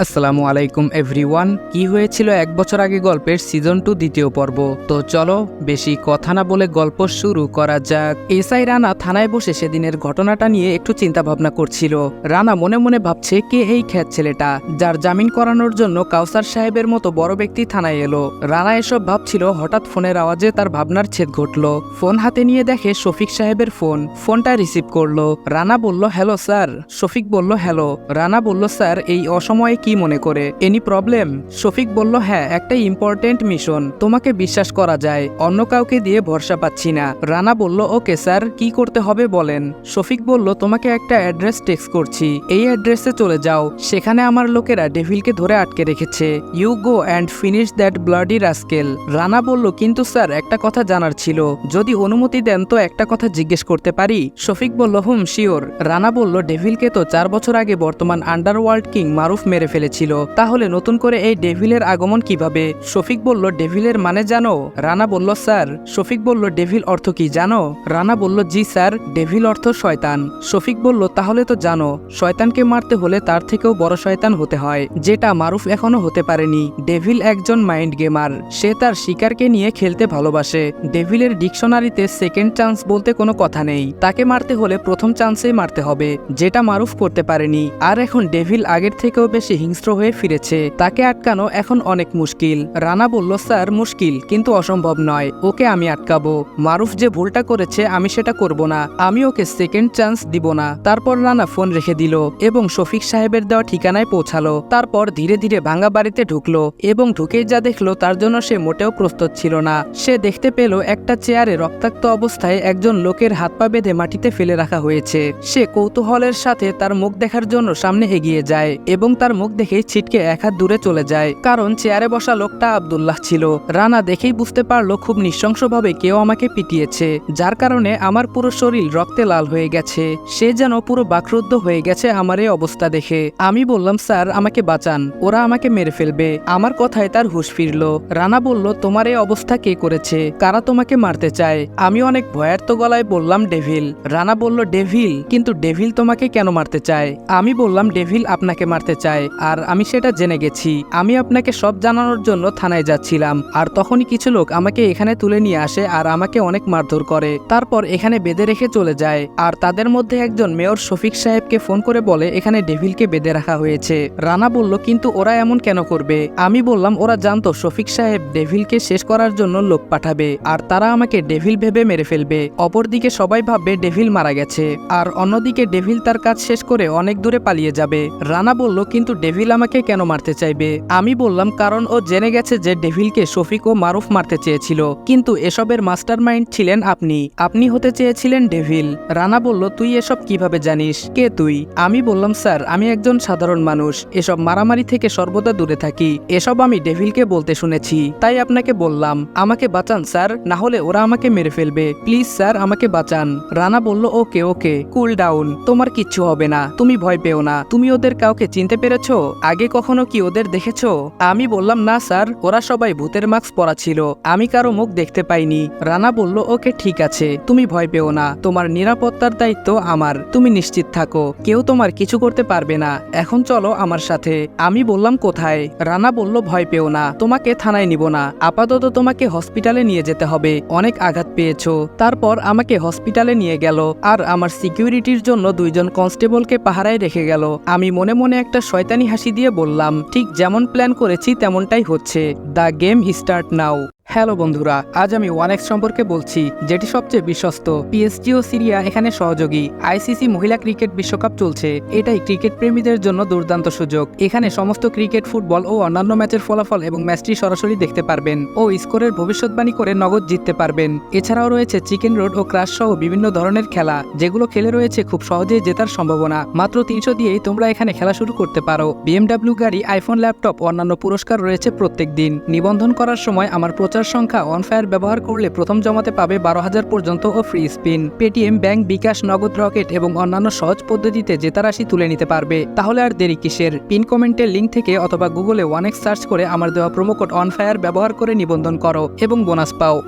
আসসালামু আলাইকুম এভরিওয়ান কি হয়েছিল এক বছর আগে গল্পের সিজন টু দ্বিতীয় পর্ব? তো চলো, বেশি কথা না বলে গল্প শুরু করা যাক। এসআই রানা থানায় বসে সেদিনের ঘটনাটা নিয়ে একটু চিন্তা ভাবনা করছিল। রানা মনে মনে ভাবছে, কে এই খ্যাত ছেলেটা? যার জামিন করানোর জন্য কাউসার সাহেবের মতো বড় ব্যক্তি থানায় এলো। রানা এসব ভাবছিল, হঠাৎ ফোনের আওয়াজে তার ভাবনার ছেদ ঘটল। ফোন হাতে নিয়ে দেখে শফিক সাহেবের ফোন। ফোনটা রিসিভ করল। রানা বলল, হ্যালো স্যার। শফিক বলল, হ্যালো। রানা বলল, স্যার, এই অসময়ে কি মনে করে? Any problem? শফিক বলল হ্যাঁ একটা ইম্পর্টেন্ট মিশন তোমাকে বিশ্বাস করা যায়। অন্য কাউকে দিয়ে ভরসা পাচ্ছি না। রানা বলল, ওকে স্যার, কি করতে হবে বলেন? শফিক বলল, তোমাকে একটা অ্যাড্রেস টেক্স করছি। এই অ্যাড্রেসে চলে যাও। সেখানে আমার লোকেরা ডেভিলকে ধরে আটকে রেখেছে। You go and finish that bloody rascal Rana বলল, কিন্তু স্যার, একটা কথা জানার ছিল। যদি অনুমতি দেন তো একটা কথা জিজ্ঞেস করতে পারি? শফিক বলল, হুম শিওর রানা বলল, ডেভিলকে তো চার বছর আগে বর্তমান আন্ডারওয়ার্ল্ড কিং মারুফ মেরে ফেলেছিল। তাহলে নতুন করে এই ডেভিলের আগমন কীভাবে? শফিক বলল, ডেভিলের মানে জানো? রানা বলল, স্যার। শফিক বলল, ডেভিল অর্থ কি জানো? রানা বলল, জি, স্যার, ডেভিল অর্থ শয়তান। শফিক বলল, তাহলে তো জানো, শয়তানকে মারতে হলে তার থেকেও বড় শয়তান হতে হয়, যেটা মারুফ এখনও হতে পারেনি। ডেভিল একজন মাইন্ড গেমার। সে তার শিকারকে নিয়ে খেলতে ভালোবাসে। ডেভিলের ডিকশনারিতে সেকেন্ড চান্স বলতে কোনো কথা নেই। তাকে মারতে হলে প্রথম চান্সেই মারতে হবে, যেটা মারুফ করতে পারেনি। আর এখন ডেভিল আগের থেকেও বেশি হিংস্র হয়ে ফিরেছে। তাকে আটকানো এখন অনেক মুশকিল। রানা বলল, স্যার, মুশকিল, কিন্তু অসম্ভব নয়। ওকে আমি আটকাবো। মারুফ যে ভুলটা করেছে, আমি সেটা করব না। আমি ওকে সেকেন্ড চান্স দিব না। তারপর রানা ফোন রেখে দিল এবং শফিক সাহেবের দেওয়া ঠিকানায় পৌঁছালো। তারপর ধীরে ধীরে ভাঙা বাড়িতে ঢুকলো এবং ঢুকেই যা দেখল, তার জন্য সে মোটেও প্রস্তুত ছিল না। সে দেখতে পেল একটা চেয়ারে রক্তাক্ত অবস্থায় একজন লোকের হাত পা বেঁধে মাটিতে ফেলে রাখা হয়েছে। সে কৌতূহলের সাথে তার মুখ দেখার জন্য সামনে এগিয়ে যায় এবং তার মুখ দেখেই ছিটকে এক হাত দূরে চলে যায়। কারণ চেয়ারে বসা লোকটা আবদুল্লাহ ছিল। রানা দেখেই বুঝতে পারল খুব নৃশংসভাবে কেউ আমাকে পিটিয়েছে, যার কারণে আমার পুরো শরীর রক্তে লাল হয়ে গেছে। সে যেন পুরো বাকরুদ্ধ হয়ে গেছে আমার এই অবস্থা দেখে। আমি বললাম, স্যার, আমাকে বাঁচান। ওরা আমাকে মেরে ফেলবে। আমার কথায় তার হুশ ফিরল। রানা বলল, তোমার এই অবস্থা কে করেছে? কারা তোমাকে মারতে চায়? আমি অনেক ভয়ার্ত গলায় বললাম, ডেভিল। রানা বলল, ডেভিল? কিন্তু ডেভিল তোমাকে কেন মারতে চায়? আমি বললাম, ডেভিল আপনাকে মারতে চায়। আর আমি সেটা জেনে গেছি। আমি আপনাকে সব জানানোর জন্য থানায় যাচ্ছিলাম। আর তখনই কিছু লোক আমাকে এখানে তুলে নিয়ে আসে আর আমাকে অনেক মারধর করে। তারপর এখানে বেঁধে রেখে চলে যায়। আর তাদের মধ্যে একজন মেয়র শফিক সাহেবকে ফোন করে বলে এখানে ডেভিলকে বেঁধে রাখা হয়েছে। রানা বলল, কিন্তু ওরা এমন কেন করবে? আমি বললাম, ওরা জানতো শফিক সাহেব ডেভিলকে শেষ করার জন্য লোক পাঠাবে। আর তারা আমাকে ডেভিল ভেবে মেরে ফেলবে। অপরদিকে সবাই ভাববে ডেভিল মারা গেছে। আর অন্যদিকে ডেভিল তার কাজ শেষ করে অনেক দূরে পালিয়ে যাবে। রানা বলল, কিন্তু ডেভিল আমাকে কেন মারতে চাইবে? আমি বললাম কারণ ও জেনে গেছে যে ডেভিলকে শফিক ও মারুফ মারতে চেয়েছিল। কিন্তু এসবের মাস্টার মাইন্ড ছিলেন আপনি। আপনি হতে চেয়েছিলেন ডেভিল। রানা বলল, তুই এসব কীভাবে জানিস? কে তুই? আমি বললাম, স্যার, আমি একজন সাধারণ মানুষ। এসব মারামারি থেকে সর্বদা দূরে থাকি। এসব আমি ডেভিলকে বলতে শুনেছি। তাই আপনাকে বললাম, আমাকে বাঁচান, স্যার। না হলে ওরা আমাকে মেরে ফেলবে। প্লিজ, স্যার, আমাকে বাঁচান। রানা বলল, ওকে ওকে। Cool down. তোমার কিচ্ছু হবে না। তুমি ভয় পেও না। তুমি ওদের কাউকে চিনতে পেরেছ? আগে কখনো কি ওদের দেখেছ? আমি বললাম, না, স্যার, ওরা সবাই ভূতের মাস্ক পরা ছিল আমি কারও মুখ দেখতে পাইনি। রানা বলল, ওকে, ঠিক আছে। তুমি ভয় পেও না। তোমার নিরাপত্তার দায়িত্ব আমার। তুমি নিশ্চিত থাকো। কেউ তোমার কিছু করতে পারবে না। এখন চলো আমার সাথে। আমি বললাম, কোথায়? রানা বলল, ভয় পেও না। তোমাকে থানায় নিব না। আপাতত তোমাকে হসপিটালে নিয়ে যেতে হবে। অনেক আঘাত পেয়েছ। তারপর আমাকে হসপিটালে নিয়ে গেল। আর আমার সিকিউরিটির জন্য দুইজন কনস্টেবলকে পাহারায় রেখে গেল। আমি মনে মনে একটা শয়তানি হাসি দিয়ে বললাম ঠিক যেমন প্ল্যান করেছি তেমনটাই হচ্ছে। The game start now. Hello বন্ধুরা, আজ আমি ওয়ান এক্স সম্পর্কে বলছি, যেটি সবচেয়ে বিশ্বস্ত। পিএসজি ও সিরিয়া এখানে সহযোগী। আইসিসি মহিলা ক্রিকেট বিশ্বকাপ চলছে। এটাই ক্রিকেট প্রেমীদের জন্য দুর্দান্ত সুযোগ। এখানে সমস্ত ক্রিকেট, ফুটবল ও অন্যান্য ম্যাচের ফলাফল এবং ম্যাচটি সরাসরি দেখতে পারবেন ও স্কোরের ভবিষ্যৎবাণী করে নগদ জিততে পারবেন। এছাড়াও রয়েছে চিকেন রোড ও ক্রাশ সহ বিভিন্ন ধরনের খেলা, যেগুলো খেলে রয়েছে খুব সহজেই জেতার সম্ভাবনা। মাত্র তিনশো দিয়েই তোমরা এখানে খেলা শুরু করতে পারো। বিএমডাব্লিউ গাড়ি আইফোন ল্যাপটপ অন্যান্য পুরস্কার রয়েছে প্রত্যেক দিন। নিবন্ধন করার সময় আমার প্রচার সংখ্যা অনফায়ার ব্যবহার করলে প্রথম জমাতে পাবে বারো হাজার পর্যন্ত ও free spin Paytm bank bKash, Nagad Rocket এবং অন্যান্য সহজ পদ্ধতিতে জেতা রাশি তুলে নিতে পারবে। তাহলে আর দেরি কিসের? পিন কমেন্টের লিঙ্ক থেকে অথবা গুগলে ওয়ান এক্স সার্চ করে আমার দেওয়া প্রোমোকোড অনফায়ার ব্যবহার করে নিবন্ধন করো এবং বোনাস পাও।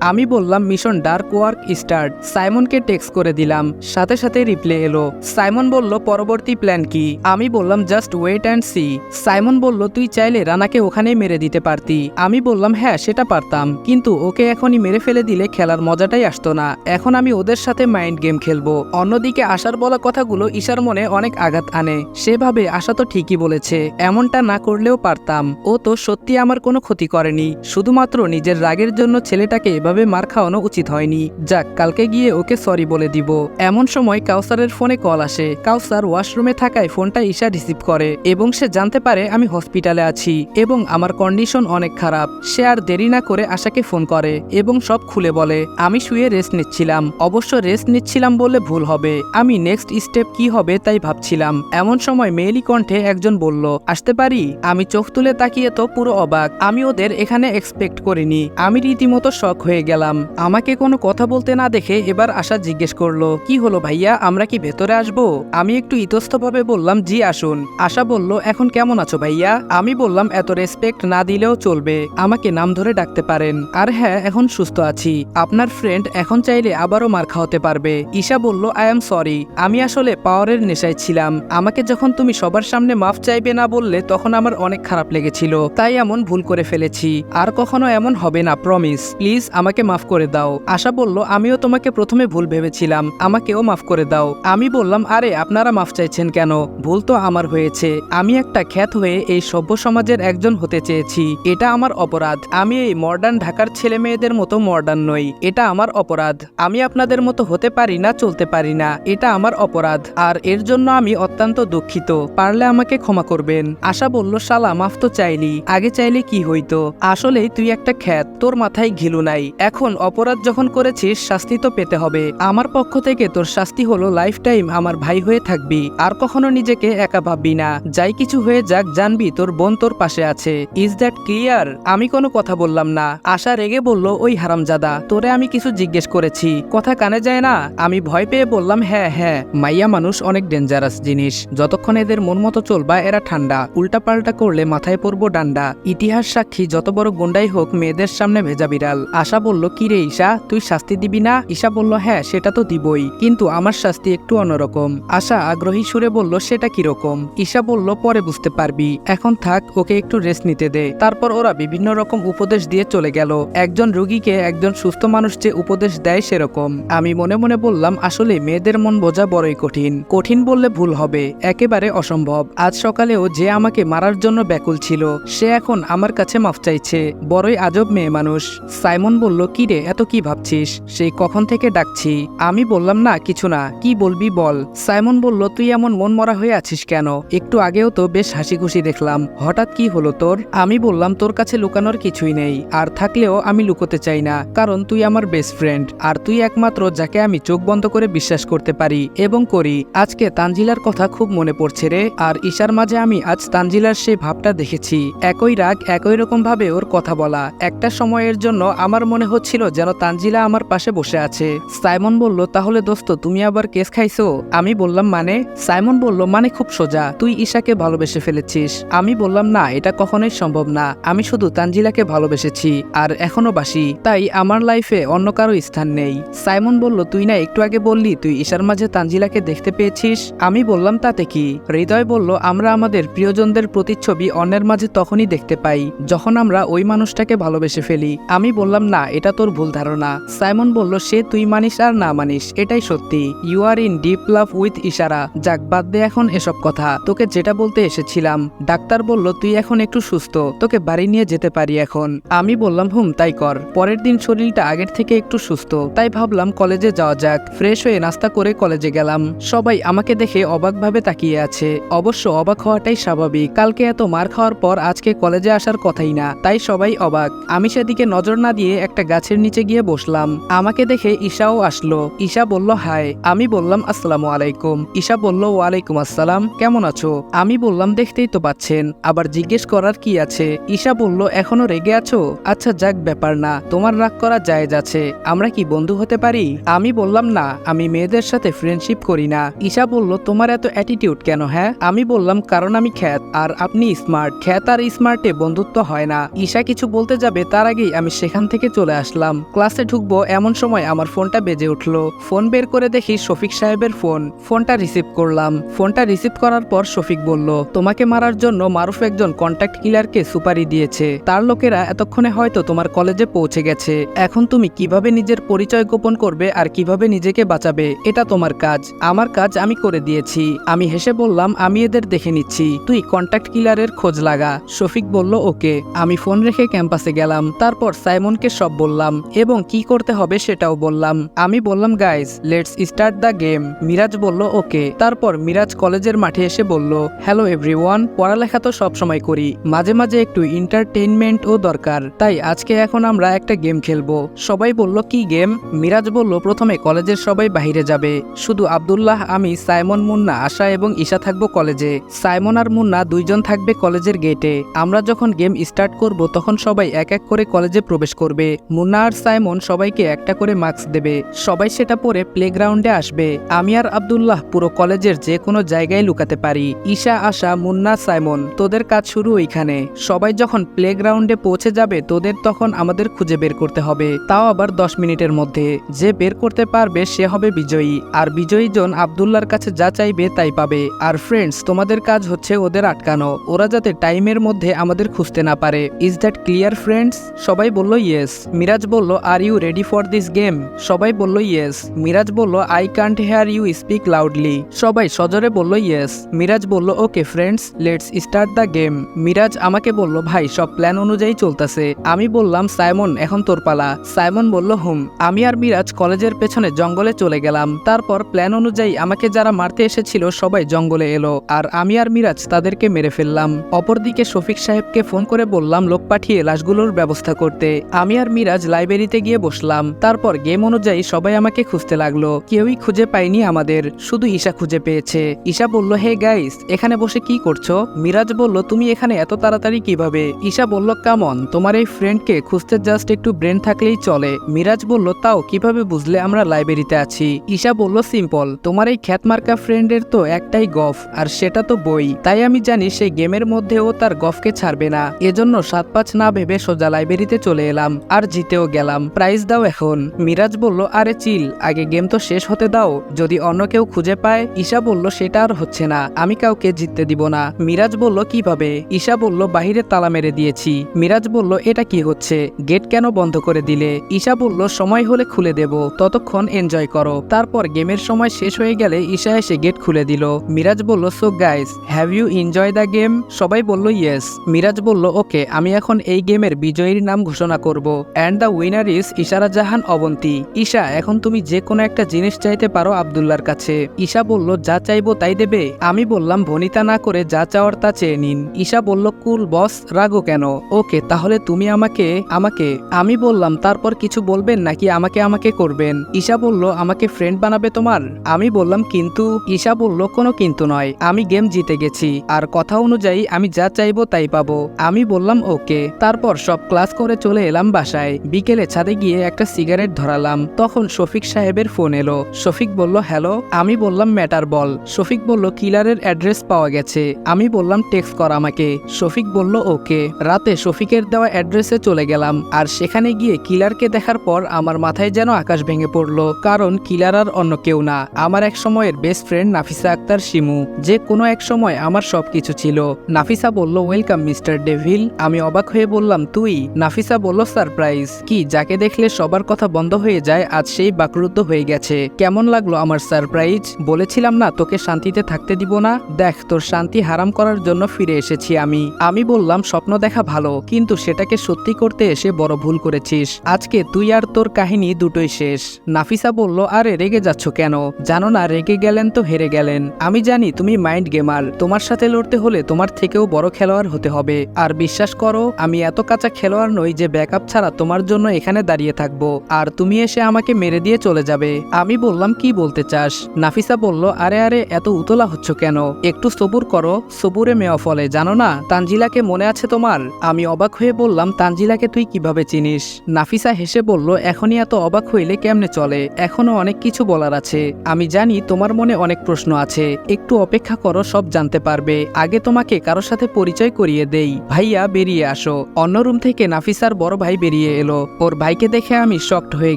আমি বললাম, মিশন ডার্ক ওয়ার্ক স্টার্ট। সাইমনকে টেক্সট করে দিলাম। সাথে সাথে রিপ্লে এলো। সাইমন বলল, পরবর্তী প্ল্যান কি? আমি বললাম, just wait and see. Simon বলল, তুই চাইলে রানাকে ওখানেই মেরে দিতে পারতি। আমি বললাম হ্যাঁ সেটা পারতাম। কিন্তু ওকে এখনই মেরে ফেলে দিলে খেলার মজাটাই আসতো না। এখন আমি ওদের সাথে মাইন্ড গেম খেলব। অন্যদিকে আশার বলা কথাগুলো ঈশার মনে অনেক আঘাত আনে। সেভাবে আশা তো ঠিকই বলেছে, এমনটা না করলেও পারতাম। ও তো সত্যি আমার কোনো ক্ষতি করেনি। শুধুমাত্র নিজের রাগের জন্য ছেলেটাকে এভাবে মার খাওয়ানো উচিত হয়নি। যাক, কালকে গিয়ে ওকে সরি বলে দিব। এমন সময় কাউসারের ফোনে কল আসে। কাউসার ওয়াশরুমে থাকায় ফোনটা ঈশা রিসিভ করে এবং সে জানতে পারে আমি হসপিটালে আছি এবং আমার কন্ডিশন অনেক খারাপ। সে আর দেরি না করে আশাকে ফোন করে এবং সব খুলে বলে, আমি শুয়ে রেস্ট নিচ্ছিলাম। অবশ্য রেস্ট নিচ্ছিলাম বলে ভুল হবে। আমি নেক্সট স্টেপ কি হবে তাই ভাবছিলাম। এমন সময় মেয়েলি কণ্ঠে একজন বলল, আসতে পারি? আমি চোখ তুলে তাকিয়ে তো পুরো অবাক। আমি ওদের এখানে এক্সপেক্ট করিনি। আমি রীতিমতো শখ হয়ে গেলাম। আমাকে কোনো কথা বলতে না দেখে এবার আশা জিজ্ঞেস করল, কি হলো ভাইয়া? আমরা কি ভেতরে আসব? আমি একটু ইতস্তভাবে বললাম, জি, আসুন। আশা বলল, এখন কেমন আছো ভাইয়া? আমি বললাম, এত রেসপেক্ট না দিলেও চলবে। আমাকে নাম ধরে ডাকতে পারেন। আর হ্যাঁ এখন সুস্থ আছি। আপনার ফ্রেন্ড এখন চাইলে আবারও মার খাওয়াতে পারবে। ঈশা বলল আই এম সরি আমি আসলে পাওয়ারের নেশায় ছিলাম। আমাকে যখন তুমি সবার সামনে মাফ চাইবে না বললে, তখন আমার অনেক খারাপ লেগেছিল। তাই এমন ভুল করে ফেলেছি। আর কখনো এমন হবে না প্রমিস প্লিজ আমাকে মাফ করে দাও। আশা বলল, আমিও তোমাকে প্রথমে ভুল ভেবেছিলাম। আমাকেও মাফ করে দাও। আমি বললাম, আরে, আপনারা মাফ চাইছেন কেন? ভুল তো আমার হয়েছে। আমি একটা খ্যাত হয়ে এই সভ্য সমাজের একজন হতে চেয়েছি। এটা আমার অপরাধ। আমি এই মডার্ন ঢাকার ছেলে মেয়েদের মতো মডার্ন নই। এটা আমার অপরাধ। আমি আপনাদের মতো হতে পারি না, চলতে পারি না। এটা আমার অপরাধ। আর এর জন্য আমি অত্যন্ত দুঃখিত। পারলে আমাকে ক্ষমা করবেন। আশা বলল, শালা, মাফ তো চাইলি। আগে চাইলে কি হইতো? আসলেই তুই একটা খ্যাত। তোর মাথায় ঘিলু নাই। এখন অপরাধ যখন করেছিস, শাস্তি তো পেতে হবে। আমার পক্ষ থেকে তোর শাস্তি হলো লাইফ টাইম আমার ভাই হয়ে থাকবি। আর কখনো নিজেকে একা ভাববি না। যাই কিছু হয়ে যাক, জানবি তোর বোন তোর পাশে আছে। ইজ দ্যাট ক্লিয়ার আমি কোনো কথা বললাম না। আশা রেগে বলল, ওই হারামজাদা, তোরে আমি কিছু জিজ্ঞেস করেছি। কথা কানে যায় না? আমি ভয় পেয়ে বললাম হ্যাঁ হ্যাঁ। মাইয়া মানুষ অনেক ডেঞ্জারাস জিনিস। যতক্ষণ এদের মন মতো চলবা, এরা ঠান্ডা। উল্টাপাল্টা করলে মাথায় পড়ব ডান্ডা। ইতিহাস সাক্ষী, যত বড় গুন্ডাই হোক, মেয়েদের সামনে ভেজা বিড়াল। আশা বলল, কি রে ঈশা, তুই শাস্তি দিবি না? ঈশা বলল হ্যাঁ সেটা তো দিবই, কিন্তু আমার শাস্তি একটু অন্যরকম। আশা আগ্রহী সুরে বলল, সেটা কীরকম ঈশা বলল, পরে বুঝতে পারবি। এখন থাক, ওকে একটু রেস্ট নিতে দে। তারপর ওরা বিভিন্ন রকম উপদেশ দিয়ে চলে গেল। একজন রোগীকে একজন সুস্থ মানুষ যে উপদেশ দেয় সেরকম। আমি মনে মনে বললাম, আসলে মেয়েদের মন বোঝা বড়ই কঠিন। কঠিন বললে ভুল হবে, একেবারে অসম্ভব। আজ সকালেও যে আমাকে মারার জন্য ব্যাকুল ছিল, সে এখন আমার কাছে মাফ চাইছে। বড়ই আজব মেয়ে মানুষ। সাইমন বলল, কি রে, এত কি ভাবছিস? সেই কখন থেকে ডাকছি? আমি বললাম না, কিছু না। কি বলবি বল? সাইমন বলল, তুই এমন মন মরা হয়ে আছিস কেন? একটু আগেও তো বেশ হাসি খুশি দেখলাম। হঠাৎ কি হলো তোর? আমি বললাম, তোর কাছে লুকানোর কিছুই নেই। আর থাকলেও আমি লুকোতে চাই না, কারণ তুই আমার বেস্ট ফ্রেন্ড আর তুই একমাত্র যাকে আমি চোখ বন্ধ করে বিশ্বাস করতে পারি এবং করি। আজকে তানজিলার কথা খুব মনে পড়ছে রে, আর ঈশার মাঝে আমি আজ তানজিলার সেই ভাবটা দেখেছি। একই রাগ, একই রকম ভাবে ওর কথা বলা। একটা সময়ের জন্য আমার মনে হচ্ছিল যেন তানজিলা আমার পাশে বসে আছে। সাইমন বলল, তাহলে দোস্ত, তুমি আবার কেস খাইছো? আমি বললাম মানে? সাইমন বলল মানে খুব সোজা, তুই ঈশাকে ভালোবেসে ফেলেছিস। আমি বললাম, না, এটা কখনোই সম্ভব না। আমি শুধু তানজিলাকে ভালোবেসেছি, আর এখনও বাসি, তাই আমার লাইফে অন্য কারও স্থান নেই। সাইমন বলল, তুই না একটু আগে বললি, তুই ঈশার মাঝে তানজিলাকে দেখতে পেয়েছিস? আমি বললাম, তাতে কি? হৃদয় বলল, আমরা আমাদের প্রিয়জনদের প্রতিচ্ছবি অন্যের মাঝে তখনই দেখতে পাই, যখন আমরা ওই মানুষটাকে ভালোবেসে ফেলি। আমি বললাম, না এটা তোর ভুল ধারণা। সাইমন বলল, সে তুই মানিস আর না মানিস, এটাই সত্যি। You are in deep love with Ishara যাক, বাদ দে এখন এসব কথা। তোকে যেটা বলতে এসেছিলাম, ডাক্তার বলল, তুই এখন একটু সুস্থ, তোকে বাড়ি নিয়ে যেতে পারি এখন। আমি বললাম, হুম, তাই কর। পরের দিন শরীরটা আগের থেকে একটু সুস্থ, তাই ভাবলাম কলেজে যাওয়া যাক। ফ্রেশ হয়ে নাস্তা করে কলেজে গেলাম। সবাই আমাকে দেখে অবাকভাবে তাকিয়ে আছে। অবশ্য অবাক হওয়াটাই স্বাভাবিক। কালকে এত মার খাওয়ার পর আজকে কলেজে আসার কথাই না, তাই সবাই অবাক। আমি সেদিকে নজর না দিয়ে একটা গাছের নিচে গিয়ে বসলাম। আমাকে দেখে ঈশাও আসলো। ঈশা বলল হাই আমি বললাম, আসসালামু আলাইকুম। ঈশা বলল, ওয়ালাইকুম আসসালাম, কেমন আছো? আমি বললাম, দেখতেই তো পাচ্ছেন। আবার জিজ্ঞেস করার কি আছে? ঈশা বলল, এখনও রেগে আছো? আচ্ছা যাক, ব্যাপার না। তোমার রাগ করা জায়েজ আছে। আমরা কি বন্ধু হতে পারি? আমি বললাম, না, আমি মেয়েদের সাথে ফ্রেন্ডশিপ করি না। ঈশা বলল, তোমার এত অ্যাটিটিউড কেন হ্যাঁ? আমি বললাম, কারণ আমি খ্যাত, আর আপনি স্মার্ট খ্যাত আর স্মার্টে বন্ধুত্ব হয় না। ঈশা কিছু বলতে যাবে, তার আগেই আমি সেখান থেকে চলে চলে আসলাম। ক্লাসে ঢুকবো এমন সময় আমার ফোনটা বেজে উঠল। ফোন বের করে দেখি শফিক সাহেবের ফোন। ফোনটা রিসিভ করলাম। ফোনটা রিসিভ করার পর শফিক বলল, তোমাকে মারার জন্য মারুফ একজন কন্ট্যাক্ট কিলারকে সুপারি দিয়েছে। তার লোকেরা এতক্ষণে হয়তো তোমার কলেজে পৌঁছে গেছে। এখন তুমি কীভাবে নিজের পরিচয় গোপন করবে আর কীভাবে নিজেকে বাঁচাবে, এটা তোমার কাজ। আমার কাজ আমি করে দিয়েছি। আমি হেসে বললাম, আমি এদের দেখে নিচ্ছি। তুই কন্ট্যাক্ট কিলারের খোঁজ লাগা। শফিক বলল, ওকে। আমি ফোন রেখে ক্যাম্পাসে গেলাম। তারপর সাইমনকে সব বললাম, এবং কি করতে হবে সেটাও বললাম। আমি বললাম guys let's start the game Miraj বলল, ওকে। তারপর মিরাজ কলেজের মাঠে এসে বলল হ্যালো এভরিওয়ান পড়ালেখা তো সবসময় করি। মাঝে মাঝে একটু এন্টারটেইনমেন্টও দরকার। তাই আজকে এখন আমরা একটা গেম খেলব। সবাই বলল, কি গেম মিরাজ বলল, প্রথমে কলেজের সবাই বাইরে যাবে। শুধু আব্দুল্লাহ, আমি, সাইমন, মুন্না, আশা এবং ঈশা থাকব কলেজে। সাইমন আর মুন্না দুইজন থাকবে কলেজের গেটে আমরা যখন গেম স্টার্ট করব, তখন সবাই এক এক করে কলেজে প্রবেশ করবে। মুন্না আর সাইমন সবাইকে একটা করে মার্কস দেবে। সবাই সেটা পরে প্লেগ্রাউন্ডে আসবে। আমি আর আব্দুল্লাহ পুরো কলেজের যে কোনো জায়গায় লুকাতে পারি। ঈশা, আশা, মুন্না, সাইমন, তোদের কাজ শুরু ওইখানে। সবাই যখন প্লেগ্রাউন্ডে পৌঁছে যাবে, তোদের তখন আমাদের খুঁজে বের করতে হবে। তাও আবার দশ মিনিটের মধ্যে। যে বের করতে পারবে, সে হবে বিজয়ী। আর বিজয়ী জন আবদুল্লার কাছে যা চাইবে তাই পাবে। আর ফ্রেন্ডস তোমাদের কাজ হচ্ছে ওদের আটকানো। ওরা যাতে টাইমের মধ্যে আমাদের খুঁজতে না পারে। ইজ দ্যাট ক্লিয়ার ফ্রেন্ডস সবাই বলল ইয়েস মিরাজ বলল are you ready for this game সবাই বলল ইয়েস মিরাজ বলল I can't hear you speak loudly সবাই সজরে বলল ইয়েস মিরাজ বলল okay friends let's start the game Miraj আমাকে বলল, ভাই, সব প্ল্যান অনুযায়ী চলতেছে। আমি বললাম সাইমন এখন তোর পালা। সাইমন বলল, হুম। আমি আর মিরাজ কলেজের পেছনে জঙ্গলে চলে গেলাম। তারপর প্ল্যান অনুযায়ী আমাকে যারা মারতে এসেছিল, সবাই জঙ্গলে এলো। আর আমি আর মিরাজ তাদেরকে মেরে ফেললাম। অপরদিকে শফিক সাহেবকে ফোন করে বললাম, লোক পাঠিয়ে লাশগুলোর ব্যবস্থা করতে। আমি আর মিরাজ লাইব্রেরিতে গিয়ে বসলাম। তারপর গেম অনুযায়ী সবাই আমাকে খুঁজতে লাগল। কেউই খুঁজে পায়নি আমাদের, শুধু ঈশা খুঁজে পেয়েছে। ঈশা বলল, হে গাইস এখানে বসে কি করছ? মিরাজ বলল, তুমি এখানে এত তাড়াতাড়ি কীভাবে? ঈশা বলল কামন তোমার এই ফ্রেন্ডকে খুঁজতে জাস্ট একটু ব্রেন থাকলেই চলে। মিরাজ বলল, তাও কীভাবে বুঝলে আমরা লাইব্রেরিতে আছি? ঈশা বলল সিম্পল তোমার এই খ্যাতমার্কা ফ্রেন্ডের তো একটাই গফ, আর সেটা তো বই। তাই আমি জানি সেই গেমের মধ্যেও তার গফকে ছাড়বে না। এজন্য সাত পাঁচ না ভেবে সোজা লাইব্রেরিতে চলে এলাম। আর জিতেও গেলাম প্রাইজ দাও এখন। মিরাজ বলল, আরে চিল, আগে গেম তো শেষ হতে দাও। যদি অন্য কেউ খুঁজে পায়, ঈশা বলল, সেটা আর হচ্ছে না, আমি কাউকে জিততে দিব না। মিরাজ বলল, কীভাবে? ঈশা বলল বাহিরে তালা মেরে দিয়েছি। মিরাজ বলল, এটা কি হচ্ছে? গেট কেন বন্ধ করে দিলে? ঈশা বলল, সময় হলে খুলে দেব, ততক্ষণ এনজয় করো। তারপর গেমের সময় শেষ হয়ে গেলে ঈশা এসে গেট খুলে দিল। মিরাজ বলল so guys have you enjoy the game সবাই বলল ইয়েস মিরাজ বলল ওকে আমি এখন এই গেমের বিজয়ীর নাম ঘোষণা করব। অ্যান্ড দ্য উইনার ইজ ইশারা জাহান অবন্তী। ঈশা, এখন তুমি যে কোনো একটা জিনিস চাইতে পারো আবদুল্লার কাছে। ঈশা বলল, যা চাইব তাই দেবে। আমি বললাম, ভনিতা না করে যা চাওয়ার তা চেয়ে নিন। ঈশা বলল, কুল বস, রাগো কেন? ওকে, তাহলে তুমি আমাকে আমাকে। আমি বললাম, তারপর কিছু বলবেন নাকি আমাকে আমাকে করবেন? ঈশা বলল, আমাকে ফ্রেন্ড বানাবে তোমার? আমি বললাম, কিন্তু। ঈশা বলল, কোনো কিন্তু নয়। আমি গেম জিতে গেছি। আর কথা অনুযায়ী আমি যা চাইব তাই পাবো। আমি বললাম, ওকে। তারপর সব ক্লাস করে চলে এলাম বাসায়। বিকেলে ছাদে গিয়ে একটা সিগারেট ধরালাম। তখন শফিক সাহেবের ফোন এলো। শফিক বলল, হ্যালো, আমি বললাম, ম্যাটার বল। শফিক বলল, কিলারের অ্যাড্রেস পাওয়া গেছে। আমি বললাম, টেক্সট কর আমাকে। শফিক বলল, ওকে। রাতে শফিকের দেওয়া অ্যাড্রেসে চলে গেলাম। আর সেখানে গিয়ে কিলারকে দেখার পর আমার মাথায় যেন আকাশ ভেঙে পড়ল। কারণ কিলার আর অন্য কেউ না। আমার এক সময়ের বেস্ট ফ্রেন্ড নাফিসা আক্তার শিমু। যে কোনো এক সময় আমার সবকিছু ছিল। নাফিসা বলল, ওয়েলকাম, মিস্টার ডেভিল। আমি অবাক হয়ে বললাম, তুই? নাফিসা বলল, সারপ্রাইজ। কি, যাকে দেখলে সবার কথা বন্ধ হয়ে যায়, আজ সেই বাকরুদ্ধ হয়ে গেছে। কেমন লাগল আমার সারপ্রাইজ? বলেছিলাম না, তোকে শান্তিতে থাকতে দিব না? দেখ, তোর শান্তি হারাম করার জন্য ফিরে এসেছি আমি। আমি বললাম, স্বপ্ন দেখা ভালো, কিন্তু সেটাকে সত্যি করতে এসে বড় ভুল করেছিস। আজকে তুই আর তোর কাহিনী দুটোই শেষ। নাফিসা বলল, আরে, রেগে যাচ্ছ কেন? জানো না, রেগে গেলেন তো হেরে গেলেন। আমি জানি, তুমি মাইন্ড গেমার। তোমার সাথে লড়তে হলে তোমার থেকেও বড় খেলোয়াড় হতে হবে। আর বিশ্বাস করো, আমি এত কাঁচা খেলোয়াড় নই যে ব্যাকআপ ছাড়া তোমার জন্য এখানে দাঁড়িয়ে থাকব, আর তুমি এসে আমাকে মেরে দিয়ে চলে যাবে। আমি বললাম, কি বলতে চাস? নাফিসা বলল, আরে আরে, এত উতলা হচ্ছ কেন? একটু সবুর করো, সবুরে মেয়া ফলে, জানো না? তানজিলাকে মনে আছে তোমার? আমি অবাক হয়ে বললাম, তানজিলাকে তুই কীভাবে চিনিস? নাফিসা হেসে বলল, এখনই এত অবাক হইলে কেমনে চলে? এখনও অনেক কিছু বলার আছে। আমি জানি তোমার মনে অনেক প্রশ্ন আছে। একটু অপেক্ষা করো, সব জানতে পারবে। আগে তোমাকে কারোর সাথে পরিচয় করিয়ে দেই। ভাইয়া, বেরিয়ে আসো। অন্য রুম থেকে নাফিসার বড় ভাই বেরিয়ে এলো। ওর ভাইকে দেখে আমি শকড হয়ে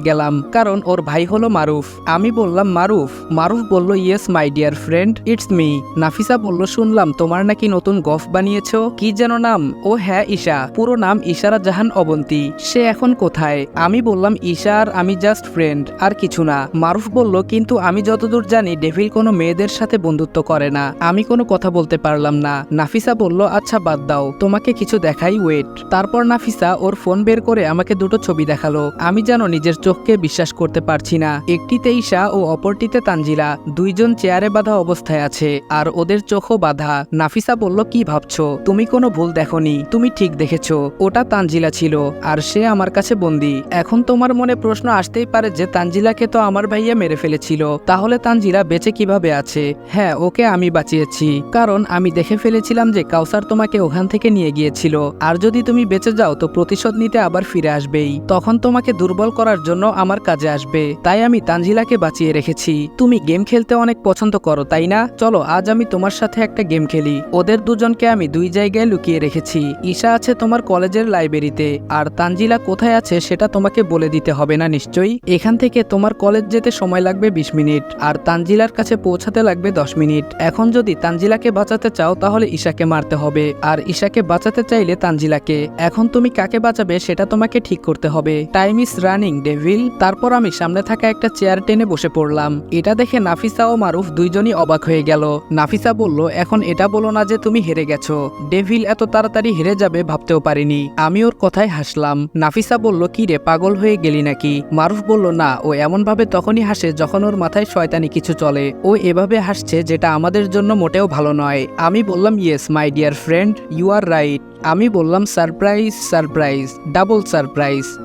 গেলাম, কারণ ওর ভাই হলো মারুফ। আমি বললাম, মারুফ? মারুফ বলল yes my dear friend it's me Nafisa বলল, শুনলাম, তোমার নাকি নতুন গফ বানিয়েছো? কি যেন নাম? ও হ্যাঁ ঈশা। পুরো নাম ইশারা জাহান অবন্তী। সে এখন কোথায়? আমি বললাম, ঈশা আর আমি জাস্ট ফ্রেন্ড আর কিছু না। মারুফ বলল, কিন্তু আমি যতদূর জানি, ডেভিল কোনো মেয়েদের সাথে বন্ধুত্ব করে না। আমি কোনো কথা বলতে পারলাম না। নাফিসা বলল আচ্ছা বাদ দাও। তোমাকে কিছু দেখাই ওয়েট তারপর নাফিসা ওর ফোন বের করে আমাকে দুটো ছবি দেখাল। আমি যেন নিজের চোখকে বিশ্বাস করতে পারছি না। একটিতে ঈশা ও অপরটিতে তানজিলা। দুইজন চেয়ারে বাঁধা অবস্থায় আছে। আর ওদের চোখও বাঁধা। নাফিসা বলল, কি ভাবছ? তুমি কোনো ভুল দেখনি। তুমি ঠিক দেখেছ। ওটা তানজিলা ছিল। আর সে আমার কাছে বন্দি। এখন তোমার মনে প্রশ্ন আসতেই পারে যে তানজিলাকে তো আমার ভাইয়া মেরে ফেলেছিল। তাহলে তানজিলা বেঁচে কীভাবে আছে? হ্যাঁ ওকে আমি বাঁচিয়েছি। কারণ আমি দেখে ফেলেছিলাম যে কাউসার তোমাকে ওখান থেকে নিয়ে গিয়েছিল। আর যদি তুমি বেঁচে যাও, তো প্রতিশোধ নিতে আবার ফিরে আসবেই। তখন তোমাকে দুর্বল করার জন্য আমার কাজে আসবে। তাই আমি তানজিলাকে বাঁচিয়ে রেখেছি। তুমি গেম খেলতে অনেক পছন্দ করো, তাই না? চলো, আজ আমি তোমার সাথে একটা গেম খেলি। ওদের দুজনকে আমি দুই জায়গায় লুকিয়ে রেখেছি। ঈশা আছে তোমার কলেজের লাইব্রেরিতে। আর তানজিলা কোথায় আছে সেটা তোমাকে বলে দিতে হবে না নিশ্চয়ই? এখান থেকে তোমার কলেজ যেতে সময় লাগবে বিশ মিনিট। আর তানজিলার কাছে পৌঁছাতে লাগবে দশ মিনিট। এখন যদি তানজিলাকে বাঁচাতে চাও, তাহলে ঈশাকে মারতে হবে। আর ঈশাকে বাঁচাতে চাইলে তানজিলাকে। এখন তুমি কাকে বাঁচাবে, সেটা তোমাকে ঠিক করতে হবে। টাইম ইজ রানিং ডেভিল তারপর আমি সামনে থাকা একটা চেয়ার টেনে বসে পড়লাম। এটা দেখে নাফিসা ও মারুফ দুইজনই অবাক হয়ে গেল। নাফিসা বলল, এখন এটা বলো না যে তুমি হেরে গেছো। ডেভিল এত তাড়াতাড়ি হেরে যাবে ভাবতেও পারিনি। আমি ওর কথায় হাসলাম। নাফিসা বলল, কি রে, পাগল হয়ে গেলি নাকি? মারুফ বলল, না, ও এমনভাবে তখনই হাসে যখন ওর মাথায় শয়তানি কিছু চলে। ও এভাবে হাসছে যেটা আমাদের জন্য মোটেও ভালো নয়। আমি বললাম yes my dear friend you are right আমি বললাম সারপ্রাইজ সারপ্রাইজ ডাবল সারপ্রাইজ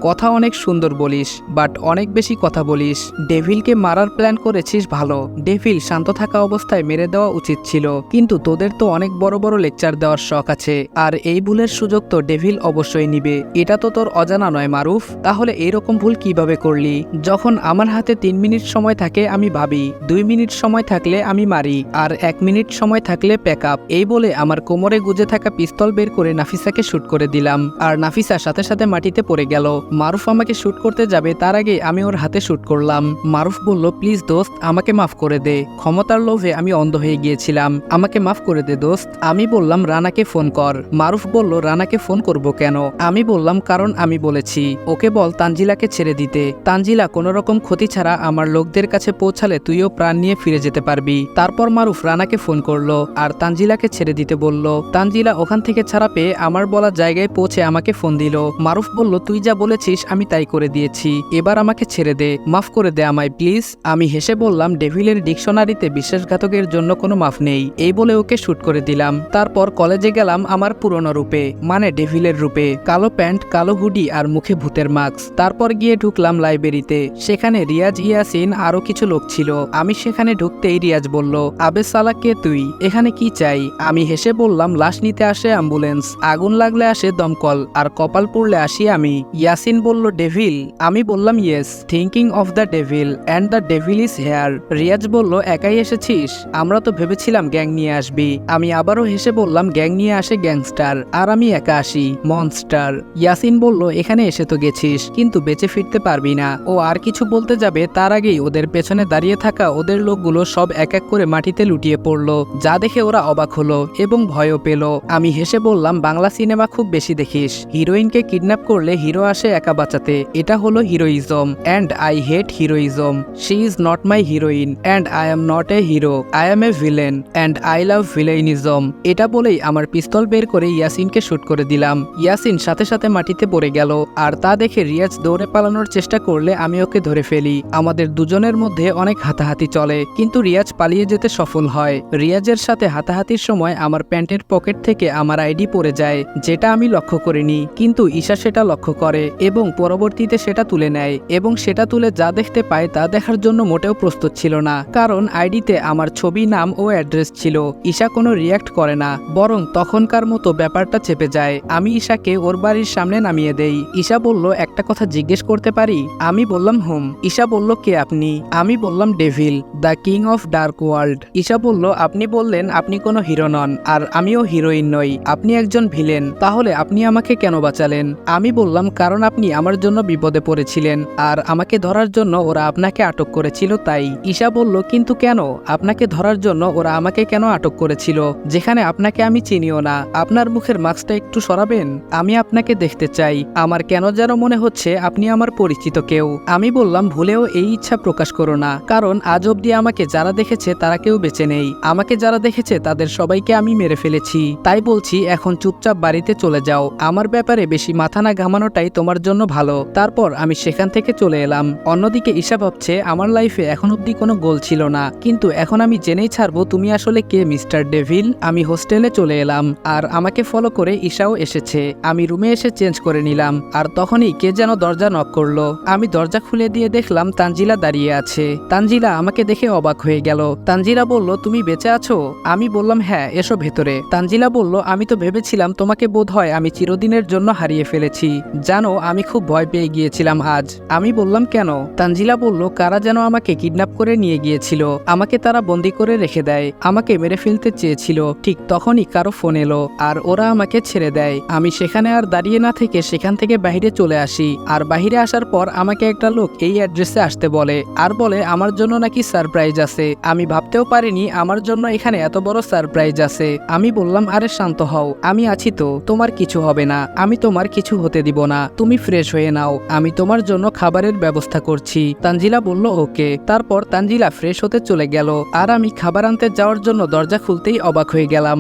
কথা অনেক সুন্দর বলিস বাট অনেক বেশি কথা বলিস। ডেভিলকে মারার প্ল্যান করেছিস ভালো। ডেভিল শান্ত থাকা অবস্থায় মেরে দেওয়া উচিত ছিল, কিন্তু তোদের তো অনেক বড় বড় লেকচার দেওয়ার শখ আছে। আর এই ভুলের সুযোগ তো ডেভিল অবশ্যই নিবে। এটা তো তোর অজানা নয়, মারুফ। তাহলে এরকম ভুল কীভাবে করলি? যখন আমার হাতে তিন মিনিট সময় থাকে, আমি ভাবি, দুই মিনিট সময় থাকলে আমি মারি, আর এক মিনিট সময় থাকলে প্যাক আপ এই বলে আমার কোমরে গুজে থাকা পিস্তল বের করে নাফিসাকে শ্যুট করে দিলাম। আর নাফিসা সাথে সাথে মাটিতে পড়ে গেল। মারুফ আমাকে শুট করতে যাবে, তার আগে আমি ওর হাতে শুট করলাম। মারুফ বলল প্লিজ দোস্ত, আমাকে মাফ করে দে। ক্ষমতার লোভে আমি অন্ধ হয়ে গিয়েছিলাম। আমাকে মাফ করে দে দোস্ত। আমি বললাম, রানাকে ফোন কর। মারুফ বলল, রানাকে ফোন করব কেন? আমি বললাম, কারণ আমি বলেছি, ওকে বল তানজিলাকে ছেড়ে দিতে। তানজিলা কোনো রকম ক্ষতি ছাড়া আমার লোকদের কাছে পৌঁছালে তুইও প্রাণ নিয়ে ফিরে যেতে পারবি। তারপর মারুফ রানাকে ফোন করল আর তানজিলাকে ছেড়ে দিতে বলল, তানজিলা ওখান থেকে ছাড়া পেয়ে আমার বলা জায়গায় পৌঁছে আমাকে ফোন দিল। মারুফ বলল তুই যা বলেছিস আমি তাই করে দিয়েছি। এবার আমাকে ছেড়ে দে, মাফ করে দে আমায়, প্লিজ। আমি হেসে বললাম, ডেভিলের ডিকশনারিতে বিশ্বাসঘাতকের জন্য কোনো মাফ নেই। এই বলে ওকে শ্যুট করে দিলাম। তারপর কলেজে গেলাম আমার পুরনো রূপে মানে ডেভিলের রূপে। কালো প্যান্ট, কালো হুডি আর মুখে ভূতের মাস্ক। তারপর গিয়ে ঢুকলাম লাইব্রেরিতে। সেখানে রিয়াজ, ইয়াসিন আরও কিছু লোক ছিল। আমি সেখানে ঢুকতেই রিয়াজ বলল, আবে সালা, কে তুই? এখানে কি চাই? আমি হেসে বললাম, লাশ নিতে আসে অ্যাম্বুলেন্স। আগুন লাগলে আসে দমকল, আর কপাল পড়লে আসি আমি। ইয়াসিন বলল, ডেভিল। আমি বললাম, yes thinking of the devil and the devil is here. Riaz বলল, একাই এসেছিস? আমরা তো ভেবেছিলাম গ্যাং নিয়ে আসবি। আমি আবারও হেসে বললাম, গ্যাং নিয়ে আসে গ্যাংস্টার, আর আমি একা আসি, মনস্টার। ইয়াসিন বলল, এখানে এসে তো গেছিস, কিন্তু বেঁচে ফিরতে পারবি না। ও আর কিছু বলতে যাবে, তার আগেই ওদের পেছনে দাঁড়িয়ে থাকা ওদের লোকগুলো সব এক এক করে মাটিতে লুটিয়ে পড়ল, যা দেখে ওরা অবাক হলো এবং ভয়ও পেল। আমি হেসে বললাম, বাংলা সিনেমা খুব বেশি দেখিস। হিরোইনকে কিডন্যাপ করলে হিরো আসে একা বাঁচাতে। এটা হলো heroism. And I hate heroism she is not my heroine and I am not a hero I am a villain and I love villainism এটা বলেই আমার পিস্তল বের করে ইয়াসিনকে শুট করে দিলাম। ইয়াসিন সাথে সাথে মাটিতে পড়ে গেল। আর তা দেখে রিয়াজ দৌড়ে পালানোর চেষ্টা করলে আমি ওকে ধরে ফেলি। আমাদের দুজনের মধ্যে অনেক হাতাহাতি চলে। কিন্তু রিয়াজ পালিয়ে যেতে সফল হয়। রিয়াজের সাথে হাতাহাতির সময় আমার প্যান্টের পকেট থেকে আমার আইডি পড়ে যায়, যেটা আমি লক্ষ্য করিনি। কিন্তু ঈশা সেটা লক্ষ্য করে এবং পরবর্তীতে সেটা তুলে নেয় এবং সেটা তুলে যা দেখতে পায় তা দেখার জন্য মোটেও প্রস্তুত ছিল না। কারণ আইডিতে আমার ছবি নাম ও অ্যাড্রেস ছিল। ঈশা কোনো রিয়াক্ট করে না, বরং তখনকার মতো ব্যাপারটা চেপে যায়। আমি ঈশাকে ওর বাড়ির সামনে নামিয়ে দেই। ঈশা বলল, একটা কথা জিজ্ঞেস করতে পারি? আমি বললাম, হোম। ঈশা বলল, কে আপনি? আমি বললাম, devil, the king of dark world. Isha বলল, আপনি বললেন আপনি কোনো হিরো নন, আর আমিও হিরোইন নই। আপনি একজন ভিলেন, তাহলে আপনি আমাকে কেন বাঁচালেন? আমি বললাম কারণ আপনি আমার জন্য বিপদে পড়েছিলেন আর আমাকে ধরার জন্য ওরা আপনাকে আটক করেছিল তাই। ঈশা বলল, কিন্তু কেন? আপনাকে ধরার জন্য ওরা আমাকে কেন আটক করেছিল? যেখানে আপনাকে আমি চিনিও না। আপনার মুখের মাস্কটা একটু সরাবেন? আমি আপনাকে দেখতে চাই। আমার কেন যেন মনে হচ্ছে আপনি আমার পরিচিত কেউ। আমি বললাম, ভুলেও এই ইচ্ছা প্রকাশ করো না। কারণ আজ অব্দি আমাকে যারা দেখেছে তারা কেউ বেঁচে নেই। আমাকে যারা দেখেছে তাদের সবাইকে আমি মেরে ফেলেছি। তাই বলছি, এখন চুপচাপ বাড়িতে চলে যাও। আমার ব্যাপারে বেশি মাথা না ঘামানোটাই তোমার জন্য ভালো। তারপর আমি সেখান থেকে চলে এলাম। অন্যদিকে ঈশা ভাবছে, আমার লাইফে এখন অব্দি কোনো গোল ছিল না। কিন্তু এখন আমি জেনেই ছাড়বো তুমি আসলে কে, মিস্টার ডেভিল? আমি হোস্টেলে চলে এলাম, আর আমাকে ফলো করে ঈশাও এসেছে। আমি রুমে এসে চেঞ্জ করে নিলাম, আর তখনই কে যেন দরজা নক করল। আমি দরজা খুলে দিয়ে দেখলাম তানজিলা দাঁড়িয়ে আছে। তানজিলা আমাকে দেখে অবাক হয়ে গেল। তানজিলা বলল, তুমি বেঁচে আছো? আমি বললাম হ্যাঁ এসো ভেতরে। তানজিলা বলল, আমি তো ভেবেছিলাম তোমাকে বোধ হয় আমি চিরদিনের জন্য হারিয়ে ফেলেছি। জানো, আমি খুব ভয় পেয়ে গিয়েছিলাম আজ। আমি বললাম, কেন? তানজিলা বলল, কারা যেন আমাকে কিডন্যাপ করে নিয়ে গিয়েছিল। আমাকে তারা বন্দি করে রেখে দেয়। আমাকে মেরে ফেলতে চেয়েছিল। ঠিক তখনই কারও ফোন এলো, আর ওরা আমাকে ছেড়ে দেয়। আমি সেখানে আর দাঁড়িয়ে না থেকে সেখান থেকে বাইরে চলে আসি। আর বাইরে আসার পর আমাকে একটা লোক এই অ্যাড্রেসে আসতে বলে। আর বলে, আমার জন্য নাকি সারপ্রাইজ আছে। আমি ভাবতেও পারিনি আমার জন্য এখানে এত বড় সারপ্রাইজ আছে। আমি বললাম, আরে, শান্ত হও। আমি আছি তো। তোমার কিছু হবে না। আমি তোমার কিছু হতে দিব না, তুমি ফ্রেশ হয়ে নাও। আমি তোমার জন্য খাবারের ব্যবস্থা করছি। তানজিলা বলল, ওকে। তারপর তানজিলা ফ্রেশ হতে চলে গেল। আর আমি খাবার আনতে যাওয়ার জন্য দরজা খুলতেই অবাক হয়ে গেলাম।